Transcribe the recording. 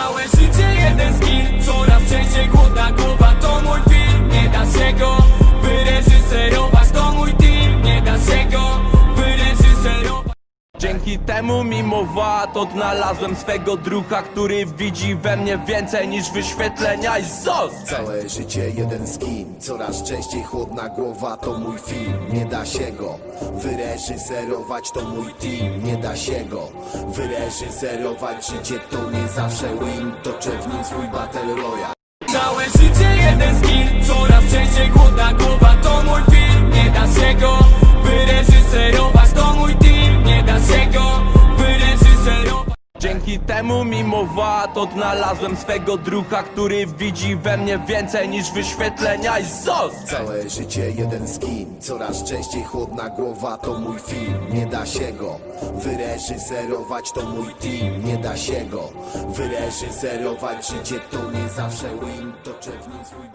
Całe życie jeden skill. Coraz częściej głodna głowa To mój film, nie da się go Wyreżyserować To mój team, nie da się go Wyreżyserować. Dzięki temu mimo wad odnalazłem swego drucha, który widzi we mnie więcej niż wyświetlenia i ZOS Całe życie jeden skin, coraz częściej chłodna głowa to mój film, da się go wyreżyserować, to mój team, nie da się go wyreżyserować, życie to nie zawsze win, toczę w nim swój battle royale. Dzięki temu mimo wad odnalazłem swego drucha, który widzi we mnie więcej niż wyświetlenia i ZOS Całe życie jeden skin, coraz częściej chłodna głowa to mój film, nie da się go wyreżyserować, to mój team, nie da się go wyreżyserować, życie to nie zawsze win, toczę w nim swój